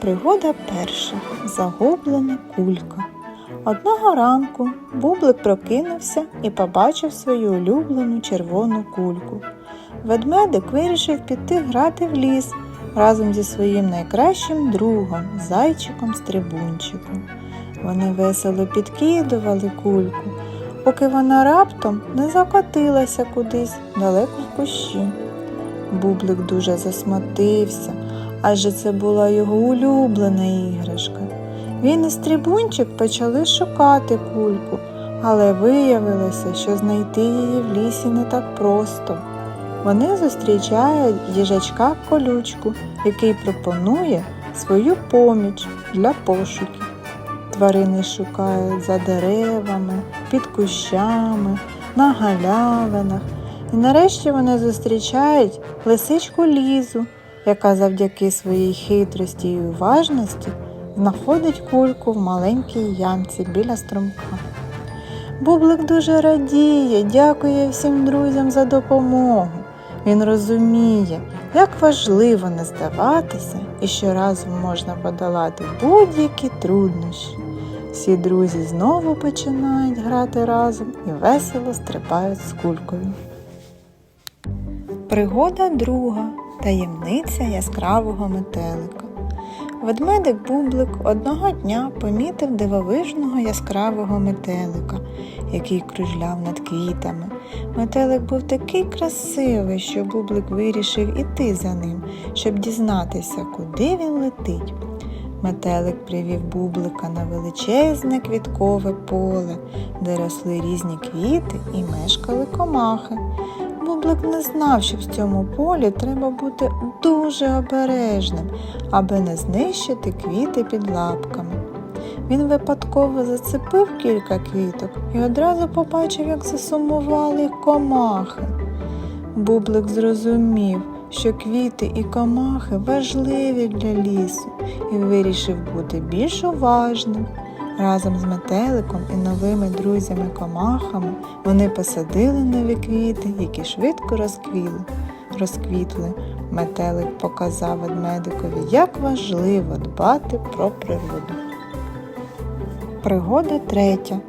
Пригода перша. Загублена кулька. Одного ранку Бублик прокинувся і побачив свою улюблену червону кульку. Ведмедик вирішив піти грати в ліс разом зі своїм найкращим другом, зайчиком Стрибунчиком. Вони весело підкидували кульку, поки вона раптом не закотилася кудись далеко в кущі. Бублик дуже засмутився, адже це була його улюблена іграшка. Він і стрибунчик почали шукати кульку, але виявилося, що знайти її в лісі не так просто. Вони зустрічають їжачка колючку, який пропонує свою поміч для пошуків. Тварини шукають за деревами, під кущами, на галявинах. І нарешті вони зустрічають лисичку Лізу, яка завдяки своїй хитрості і уважності знаходить кульку в маленькій ямці біля струмка. Бублик дуже радіє, дякує всім друзям за допомогу. Він розуміє, як важливо не здаватися і що разом можна подолати будь-які труднощі. Всі друзі знову починають грати разом і весело стрибають з кулькою. Пригода друга таємниця яскравого метелика. Ведмедик Бублик одного дня помітив дивовижного яскравого метелика, який кружляв над квітами. Метелик був такий красивий, що Бублик вирішив іти за ним, щоб дізнатися, куди він летить. Метелик привів бублика на величезне квіткове поле, де росли різні квіти і мешкали комахи. Бублик не знав, що в цьому полі треба бути дуже обережним, аби не знищити квіти під лапками. Він випадково зацепив кілька квіток і одразу побачив, як засумували комахи. Бублик зрозумів, що квіти і комахи важливі для лісу і вирішив бути більш уважним. Разом з метеликом і новими друзями-комахами вони посадили нові квіти, які швидко розквіли. розквітли. Метелик показав ведмедикові, як важливо дбати про природу. Пригода третя.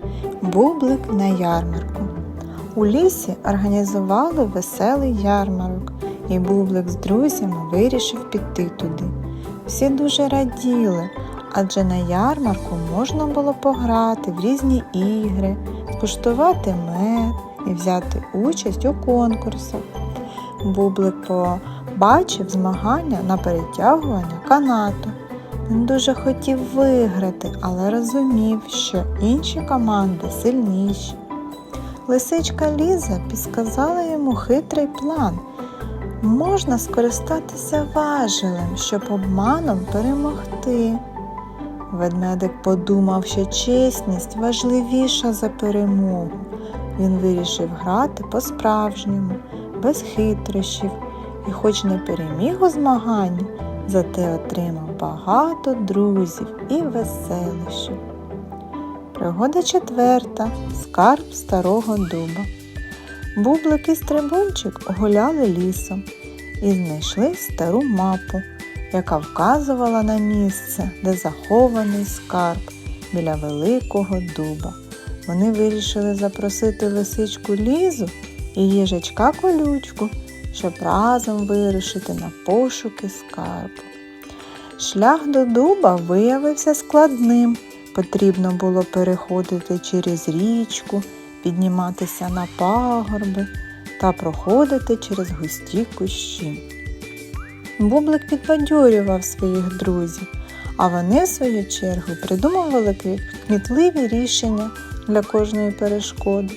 Бублик на ярмарку. У лісі організували веселий ярмарок, і Бублик з друзями вирішив піти туди. Всі дуже раділи, адже на ярмарку можна було пограти в різні ігри, скуштувати мед і взяти участь у конкурсах. Бублик побачив змагання на перетягування канату. Він дуже хотів виграти, але розумів, що інші команди сильніші. Лисичка Ліза підсказала йому хитрий план. Можна скористатися важелем, щоб обманом перемогти. Ведмедик подумав, що чесність важливіша за перемогу. Він вирішив грати по-справжньому, без хитрощів, і, хоч не переміг у змаганні, зате отримав багато друзів і веселищів. Пригода четверта. Скарб старого дуба. Бублик і стрибунчик гуляли лісом і знайшли стару мапу, яка вказувала на місце, де захований скарб біля великого дуба. Вони вирішили запросити лисичку лізу і їжачка колючку, щоб разом вирушити на пошуки скарбу. Шлях до дуба виявився складним. Потрібно було переходити через річку, підніматися на пагорби та проходити через густі кущі. Бублик підбадьорював своїх друзів, а вони, в свою чергу, придумували кмітливі рішення для кожної перешкоди.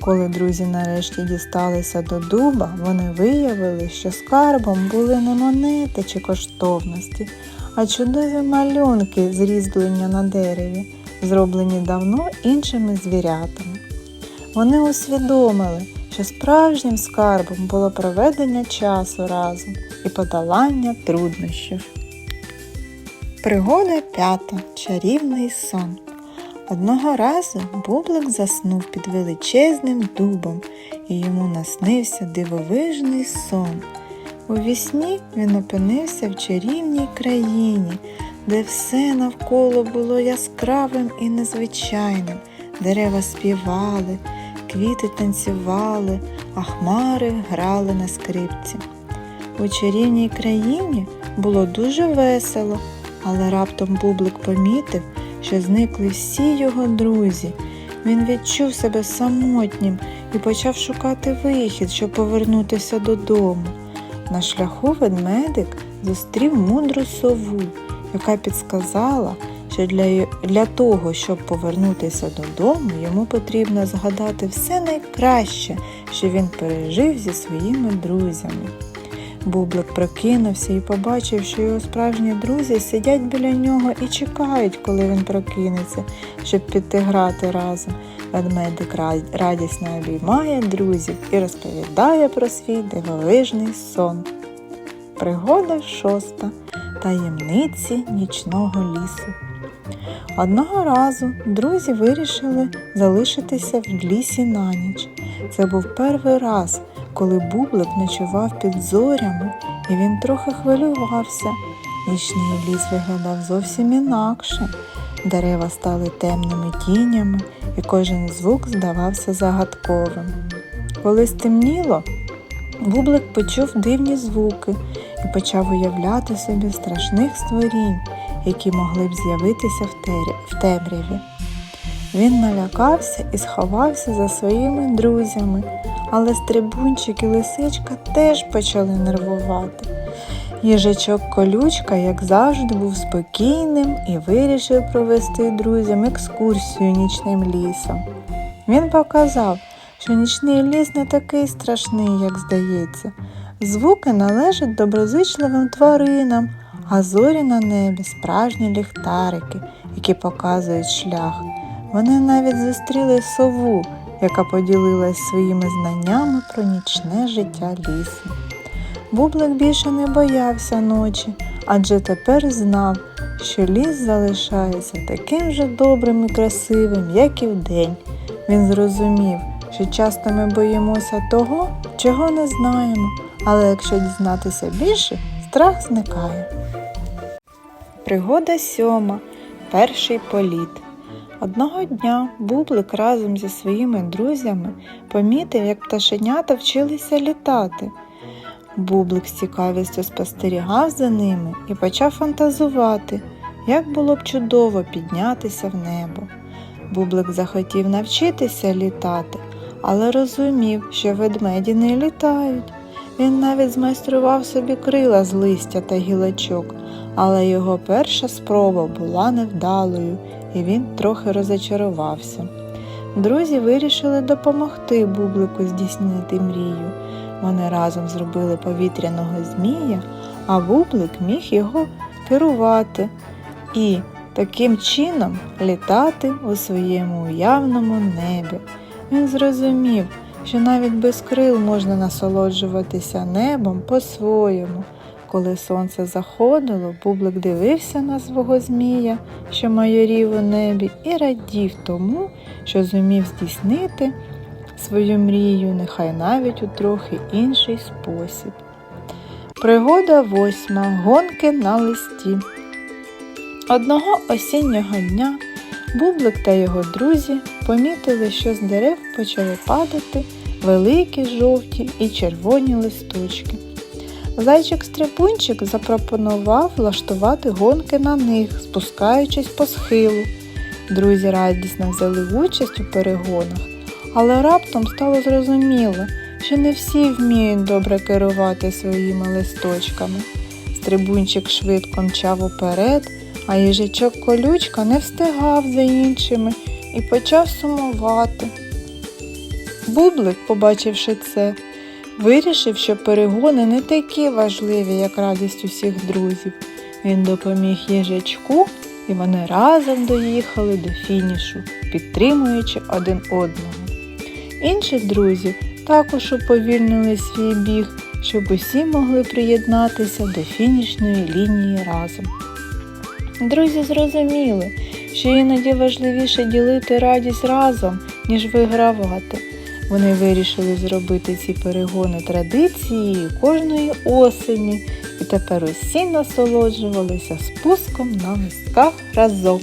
Коли друзі нарешті дісталися до дуба, вони виявили, що скарбом були не монети чи коштовності, а чудові малюнки з різьблення на дереві, зроблені давно іншими звірятами. Вони усвідомили, що справжнім скарбом було проведення часу разом і подолання труднощів. Пригода п'ята. Чарівний сон. Одного разу Бублик заснув під величезним дубом, і йому наснився дивовижний сон. У вісні він опинився в чарівній країні, де все навколо було яскравим і незвичайним. Дерева співали, квіти танцювали, а хмари грали на скрипці. У чарівній країні було дуже весело, але раптом Бублик помітив, що зникли всі його друзі. Він відчув себе самотнім і почав шукати вихід, щоб повернутися додому. На шляху ведмедик зустрів мудру сову, яка підсказала, що для, для того, щоб повернутися додому, йому потрібно згадати все найкраще, що він пережив зі своїми друзями. Бублик прокинувся і побачив, що його справжні друзі сидять біля нього і чекають, коли він прокинеться, щоб піти грати разом. Ведмедик радісно обіймає друзів і розповідає про свій дивовижний сон. Пригода шоста. Таємниці нічного лісу. Одного разу друзі вирішили залишитися в лісі на ніч. Це був перший раз, коли Бублик ночував під зорями, і він трохи хвилювався. Нічний ліс виглядав зовсім інакше. Дерева стали темними тінями, і кожен звук здавався загадковим. Коли стемніло, Бублик почув дивні звуки і почав уявляти собі страшних створінь, які могли б з'явитися в темряві. Він налякався і сховався за своїми друзями, але стрибунчик і лисичка теж почали нервувати. Їжачок колючка, як завжди, був спокійним і вирішив провести друзям екскурсію нічним лісом. Він показав, що нічний ліс не такий страшний, як здається. Звуки належать доброзичливим тваринам, а зорі на небі справжні ліхтарики, які показують шлях. Вони навіть зустріли сову, яка поділилась своїми знаннями про нічне життя лісу. Бублик більше не боявся ночі, адже тепер знав, що ліс залишається таким же добрим і красивим, як і вдень. Він зрозумів, що часто ми боїмося того, чого не знаємо, але якщо дізнатися більше, страх зникає. Пригода сьома. Перший політ. Одного дня Бублик разом зі своїми друзями помітив, як пташенята вчилися літати. Бублик з цікавістю спостерігав за ними і почав фантазувати, як було б чудово піднятися в небо. Бублик захотів навчитися літати, але розумів, що ведмеді не літають. Він навіть змайстрував собі крила з листя та гілочок, але його перша спроба була невдалою, і він трохи розочарувався. Друзі вирішили допомогти Бублику здійснити мрію. Вони разом зробили повітряного змія, а Бублик міг його керувати і таким чином літати у своєму уявному небі. Він зрозумів, що навіть без крил можна насолоджуватися небом по-своєму. Коли сонце заходило, Бублик дивився на свого змія, що майорів у небі, і радів тому, що зумів здійснити свою мрію, нехай навіть у трохи інший спосіб. Пригода восьма. Гонки на листі. Одного осіннього дня Бублик та його друзі помітили, що з дерев почали падати великі жовті і червоні листочки. Зайчик Стрибунчик запропонував влаштувати гонки на них, спускаючись по схилу. Друзі радісно взяли участь у перегонах, але раптом стало зрозуміло, що не всі вміють добре керувати своїми листочками. Стрибунчик швидко мчав уперед, а їжачок колючка не встигав за іншими і почав сумувати. Бублик, побачивши це, вирішив, що перегони не такі важливі, як радість усіх друзів. Він допоміг їжачку, і вони разом доїхали до фінішу, підтримуючи один одного. Інші друзі також уповільнили свій біг, щоб усі могли приєднатися до фінішної лінії разом. Друзі зрозуміли, що іноді важливіше ділити радість разом, ніж вигравати. Вони вирішили зробити ці перегони традицією кожної осені, і тепер усі насолоджувалися спуском на містках разом.